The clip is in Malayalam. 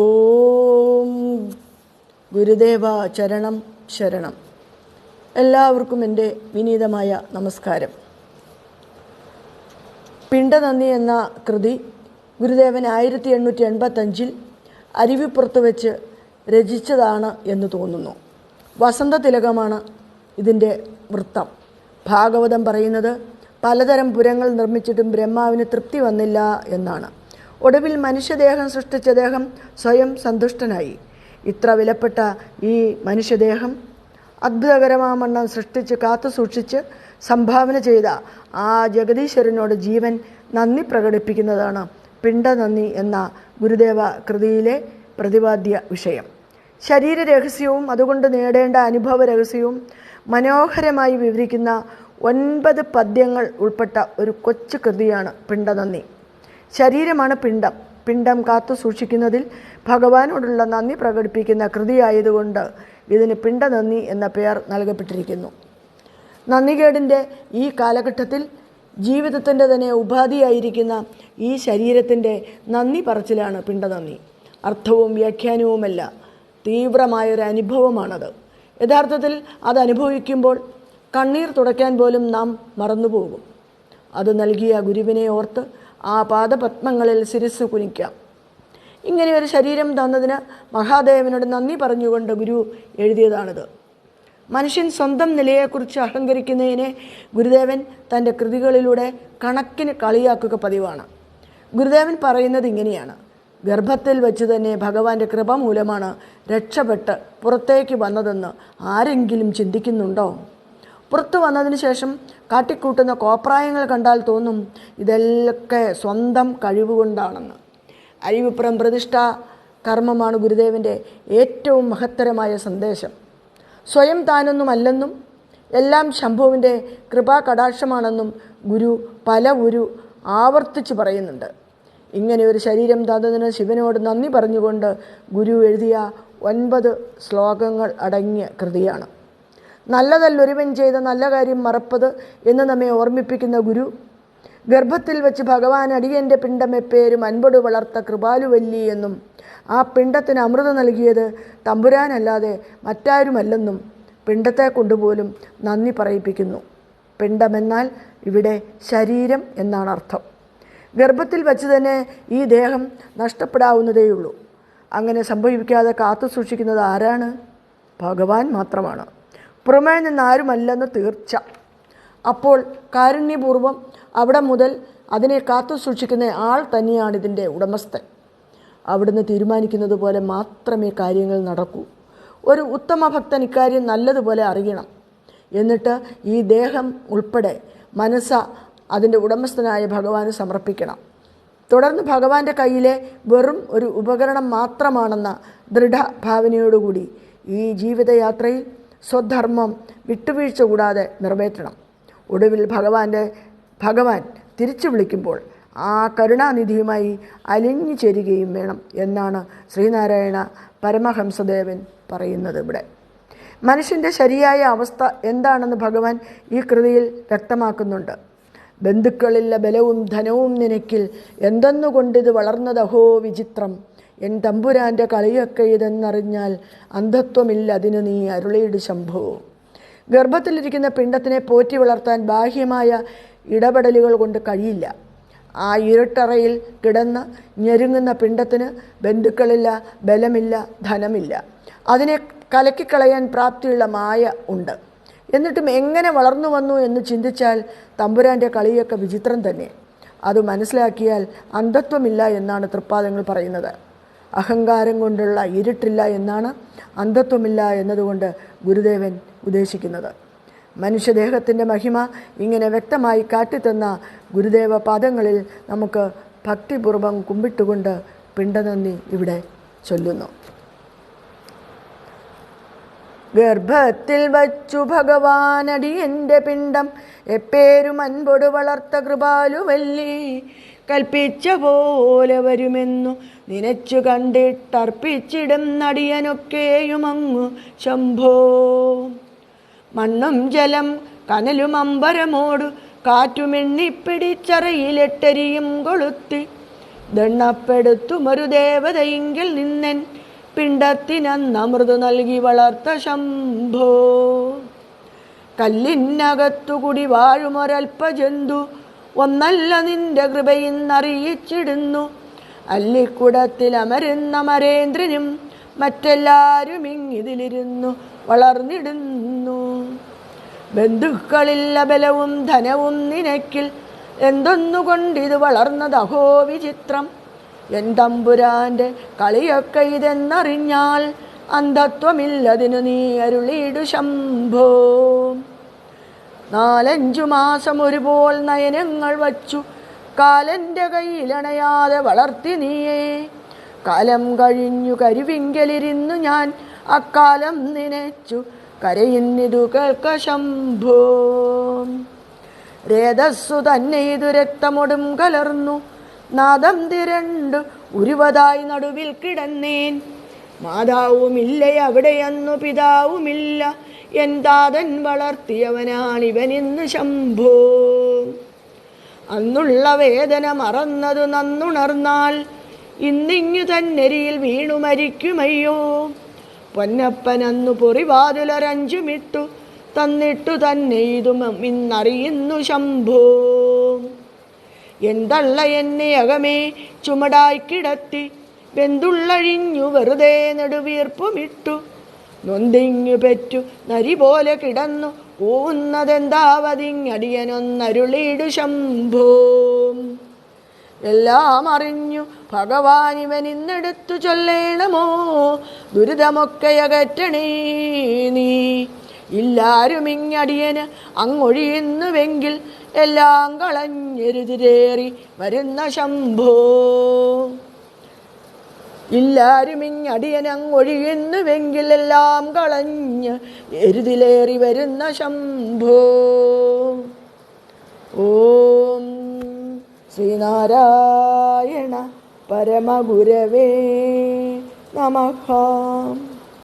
ഓം ഗുരുദേവ ചരണം ശരണം. എല്ലാവർക്കും എന്റെ വിനീതമായ നമസ്കാരം. പിണ്ടനന്ദി എന്ന കൃതി ഗുരുദേവൻ ആയിരത്തി എണ്ണൂറ്റി എൺപത്തഞ്ചിൽ അരുവിപ്പുറത്ത് വെച്ച് രചിച്ചതാണ് എന്ന് തോന്നുന്നു. വസന്ത തിലകമാണ് ഇതിന്റെ വൃത്തം. ഭാഗവതം പറയുന്നത് പലതരം പുരങ്ങൾ നിർമ്മിച്ചിട്ടും ബ്രഹ്മാവിന് തൃപ്തി വന്നില്ല എന്നാണ്. ഒടുവിൽ മനുഷ്യദേഹം സൃഷ്ടിച്ച ദേഹം സ്വയം സന്തുഷ്ടനായി. ഇത്ര വിലപ്പെട്ട ഈ മനുഷ്യദേഹം അത്ഭുതകരമാമണ്ണം സൃഷ്ടിച്ച് കാത്തു സൂക്ഷിച്ച് സംഭാവന ചെയ്ത ആ ജഗദീശ്വരനോട് ജീവൻ നന്ദി പ്രകടിപ്പിക്കുന്നതാണ് പിണ്ടനന്ദി എന്ന ഗുരുദേവ കൃതിയിലെ പ്രതിപാദ്യ വിഷയം. ശരീര രഹസ്യവും അതുകൊണ്ട് നേടേണ്ട അനുഭവ രഹസ്യവും മനോഹരമായി വിവരിക്കുന്ന ഒൻപത് പദ്യങ്ങൾ ഉൾപ്പെട്ട ഒരു കൊച്ചു കൃതിയാണ് പിണ്ടനന്ദി ശരീരമാണ് പിണ്ടം പിണ്ടം കാത്തു സൂക്ഷിക്കുന്നതിൽ ഭഗവാനോടുള്ള നന്ദി പ്രകടിപ്പിക്കുന്ന കൃതിയായതുകൊണ്ട് ഇതിന് പിണ്ടനന്ദി എന്ന പേർ നൽകപ്പെട്ടിരിക്കുന്നു. നന്ദികേടിന്റെ ഈ കാലഘട്ടത്തിൽ ജീവിതത്തിന്റെ തന്നെ ഉപാധിയായിരിക്കുന്ന ഈ ശരീരത്തിന്റെ നന്ദി പറച്ചിലാണ് പിണ്ടനന്ദി അർത്ഥവും വ്യാഖ്യാനവുമല്ല തീവ്രമായൊരു അനുഭവമാണത്. യഥാർത്ഥത്തിൽ അത് അനുഭവിക്കുമ്പോൾ കണ്ണീർ തുടയ്ക്കാൻ പോലും നാം മറന്നുപോകും. അത് നൽകിയ ഗുരുവിനെ ഓർത്ത് ആ പാദപത്മങ്ങളിൽ ശിരസ് കുനിക്കാം. ഇങ്ങനെ ഒരു ശരീരം തന്നതിന് മഹാദേവനോട് നന്ദി പറഞ്ഞുകൊണ്ട് ഗുരു എഴുതിയതാണിത്. മനുഷ്യൻ സ്വന്തം നിലയെക്കുറിച്ച് അഹങ്കരിക്കുന്നതിനെ ഗുരുദേവൻ തന്റെ കൃതികളിലൂടെ കണക്കിന് കളിയാക്കുക പതിവാണ്. ഗുരുദേവൻ പറയുന്നത് ഇങ്ങനെയാണ്. ഗർഭത്തിൽ വെച്ച് തന്നെ ഭഗവാന്റെ കൃപ മൂലമാണ് രക്ഷപ്പെട്ട് പുറത്തേക്ക് വന്നതെന്ന് ആരെങ്കിലും ചിന്തിക്കുന്നുണ്ടോ? പുറത്തു വന്നതിന് ശേഷം കാട്ടിക്കൂട്ടുന്ന കോപ്രായങ്ങൾ കണ്ടാൽ തോന്നും ഇതെല്ലൊക്കെ സ്വന്തം കഴിവുകൊണ്ടാണെന്ന്. അരിവിപ്പുറം പ്രതിഷ്ഠ കർമ്മമാണ് ഗുരുദേവന്റെ ഏറ്റവും മഹത്തരമായ സന്ദേശം. സ്വയം താനൊന്നുമല്ലെന്നും എല്ലാം ശംഭുവിന്റെ കൃപാ കടാക്ഷമാണെന്നും ഗുരു പല ഗുരു ആവർത്തിച്ച് പറയുന്നുണ്ട്. ഇങ്ങനെ ഒരു ശരീരം തന്നതിന് ശിവനോട് നന്ദി പറഞ്ഞുകൊണ്ട് ഗുരു എഴുതിയ ഒൻപത് ശ്ലോകങ്ങൾ അടങ്ങിയ കൃതിയാണ്. നല്ലതല്ലൊരുവൻ ചെയ്ത നല്ല കാര്യം മറപ്പത് എന്ന് നമ്മെ ഓർമ്മിപ്പിക്കുന്ന ഗുരു. ഗർഭത്തിൽ വെച്ച് ഭഗവാൻ അടിയന്റെ പിണ്ടമെപ്പേരും അൻപട് വളർത്ത കൃപാലുവല്ലി എന്നും ആ പിണ്ടത്തിന് അമൃതം നൽകിയത് തമ്പുരാനല്ലാതെ മറ്റാരുമല്ലെന്നും പിണ്ടത്തെ കൊണ്ടുപോലും നന്ദി പറയിപ്പിക്കുന്നു. പിണ്ടമെന്നാൽ ഇവിടെ ശരീരം എന്നാണ് അർത്ഥം. ഗർഭത്തിൽ വച്ച് തന്നെ ഈ ദേഹം നഷ്ടപ്പെടാവുന്നതേയുള്ളൂ. അങ്ങനെ സംഭവിക്കാതെ കാത്തു സൂക്ഷിക്കുന്നത് ആരാണ്? ഭഗവാൻ മാത്രമാണ്. പുറമേ നിന്ന് ആരുമല്ലെന്ന് തീർച്ച. അപ്പോൾ കാരുണ്യപൂർവം അവിടെ മുതൽ അതിനെ കാത്തു സൂക്ഷിക്കുന്ന ആൾ തന്നെയാണ് ഇതിന്റെ ഉടമസ്ഥൻ. അവിടുന്ന് തീരുമാനിക്കുന്നത് പോലെ മാത്രമേ കാര്യങ്ങൾ നടക്കൂ. ഒരു ഉത്തമ ഭക്തൻ ഇക്കാര്യം നല്ലതുപോലെ അറിയണം. എന്നിട്ട് ഈ ദേഹം ഉൾപ്പെടെ മനസ്സ അതിന്റെ ഉടമസ്ഥനായ ഭഗവാന് സമർപ്പിക്കണം. തുടർന്ന് ഭഗവാന്റെ കയ്യിലെ വെറും ഒരു ഉപകരണം മാത്രമാണെന്ന ദൃഢഭാവനയോടുകൂടി ഈ ജീവിതയാത്രയിൽ സ്വധർമ്മം വിട്ടുവീഴ്ച കൂടാതെ നിറവേറ്റണം. ഒടുവിൽ ഭഗവാന്റെ ഭഗവാൻ തിരിച്ചു വിളിക്കുമ്പോൾ ആ കരുണാനിധിയുമായി അലിഞ്ഞു ചേരുകയും വേണം എന്നാണ് ശ്രീനാരായണ പരമഹംസദേവൻ പറയുന്നത് ഇവിടെ. മനുഷ്യന്റെ ശരിയായ അവസ്ഥ എന്താണെന്ന് ഭഗവാൻ ഈ കൃതിയിൽ വ്യക്തമാക്കുന്നുണ്ട്. ബന്ധുക്കളില്ല ബലവും ധനവും നിനക്കിൽ എന്തെന്നുകൊണ്ടിത് വളർന്നതഹോ വിചിത്രം. എൻ തമ്പുരാന്റെ കളിയൊക്കെ ഇതെന്നറിഞ്ഞാൽ അന്ധത്വമില്ല. അതിന് നീ അരുളയുടെ ശംഭവും ഗർഭത്തിലിരിക്കുന്ന പിണ്ടത്തിനെ പോറ്റി വളർത്താൻ ബാഹ്യമായ ഇടപെടലുകൾ കൊണ്ട് കഴിയില്ല. ആ ഇരുട്ടറയിൽ കിടന്ന് ഞെരുങ്ങുന്ന പിണ്ടത്തിന് ബന്ധുക്കളില്ല ബലമില്ല ധനമില്ല. അതിനെ കലക്കിക്കളയാൻ പ്രാപ്തിയുള്ള മായ ഉണ്ട്. എന്നിട്ടും എങ്ങനെ വളർന്നു വന്നു എന്ന് ചിന്തിച്ചാൽ തമ്പുരാന്റെ കളിയൊക്കെ വിചിത്രം തന്നെ. അത് മനസ്സിലാക്കിയാൽ അന്ധത്വമില്ല എന്നാണ് തൃപ്പാദങ്ങൾ പറയുന്നത്. അഹങ്കാരം കൊണ്ടുള്ള ഇരുട്ടില്ല എന്നാണ് അന്ധത്വമില്ല എന്നതുകൊണ്ട് ഗുരുദേവൻ ഉദ്ദേശിക്കുന്നത്. മനുഷ്യദേഹത്തിന്റെ മഹിമ ഇങ്ങനെ വ്യക്തമായി കാട്ടിത്തന്ന ഗുരുദേവ പാദങ്ങളിൽ നമുക്ക് ഭക്തിപൂർവം കുമ്പിട്ടുകൊണ്ട് പിണ്ടനന്ദി ഇവിടെ ചൊല്ലുന്നു. ഗർഭത്തിൽ വച്ചു ഭഗവാനടി എന്റെ പിണ്ടം എപ്പേരും അൻപൊടു വളർത്ത കൃപാലുവല്ലി കൽപ്പിച്ച പോലെ വരുമെന്നു നിനച്ചു കണ്ടിട്ടർപ്പിച്ചിടും നടിയനൊക്കെയുമങ്ങു ശംഭോ. മണ്ണും ജലം കനലും അമ്പരമോടു കാറ്റുമെണ്ണിപ്പിടിച്ചറയിലെട്ടരിയും കൊളുത്തി. ദണ്ണപ്പെടുത്തുമൊരു ദേവതയെങ്കിൽ നിന്നൻ പിണ്ടത്തിനന്നമൃതു നൽകി വളർത്ത ശംഭോ. കല്ലിനകത്തുകൂടി വാഴുമൊരൽപ്പജന്തു ഒന്നല്ല നിന്റെ കൃപയിന്നറിയിച്ചിടുന്നു. അല്ലിക്കുടത്തിൽ അമരുന്ന മരേന്ദ്രനും മറ്റെല്ലാരും ഇങ്ങിതിലിരുന്നു വളർന്നിടുന്നു. ബന്ധുക്കളില്ല അബലവും ധനവും നിനക്കിൽ എന്തൊന്നുകൊണ്ടിത് വളർന്നതഹോ വിചിത്രം? എൻ തമ്പുരാന്റെ കളിയൊക്കെ ഇതെന്നറിഞ്ഞാൽ അന്ധത്വമില്ലതിനു നീ അരുളിയിടു ശംഭോ. നാലഞ്ചു മാസം ഒരുപോൽ നയനങ്ങൾ വച്ചു കാലന്റെ കയ്യിലണയാതെ വളർത്തി നീയേ. കാലം കഴിഞ്ഞു കരുവിങ്കലിരുന്നു ഞാൻ. അക്കാലം നനച്ചു കരയുന്നിതു കേൾക്ക ശംഭോ. രേതസ്സു തന്നെ ഇതു രക്തമൊടും കലർന്നു. നാദം തിരണ്ടു ഉരുവതായി നടുവിൽ കിടന്നേൻ. മാതാവുമില്ല അവിടെയെന്നു പിതാവുമില്ല. എന്താതൻ താതൻ വളർത്തിയവനാണിവനിന്ന് ശംഭോ. അന്നുള്ള വേദന മറന്നതു നന്നുണർന്നാൽ ഇന്നിങ്ങു തന്നെരിയിൽ വീണു മരിക്കുമയ്യോ? പൊന്നപ്പൻ അന്നു പൊറിവാതിലൊരഞ്ചുമിട്ടു തന്നിട്ടു തന്നെ ഇതും ഇന്നറിയുന്നു ശംഭോ. എന്തള്ള എന്നെ അകമേ ചുമടായി കിടത്തി വെന്തുള്ളഴിഞ്ഞു വെറുതെ നെടുവീർപ്പുമിട്ടു നൊന്തിങ്ങു പെറ്റു നരി പോലെ കിടന്നു ഊന്നതെന്താവതിങ്ങടിയനൊന്നരുളിയിടു ശംഭൂ. എല്ലാം അറിഞ്ഞു ഭഗവാൻ ഇവൻ ഇന്നെടുത്തു ചൊല്ലേണമോ? ദുരിതമൊക്കെ അകറ്റണേ നീ. ഇല്ലാരും ഇങ്ങടിയന് അങ്ങൊഴിയുന്നുവെങ്കിൽ എല്ലാം കളഞ്ഞെരുതിരേറി വരുന്ന ശംഭോ. ഇല്ലാരും ഇങ്ങടിയന് അങ്ങൊഴിയുന്നുവെങ്കിൽ എല്ലാം കളഞ്ഞ് എരുതിലേറി വരുന്ന ശംഭോ. ഓം ശ്രീനാരായണ പരമഗുരവേ നമഃ.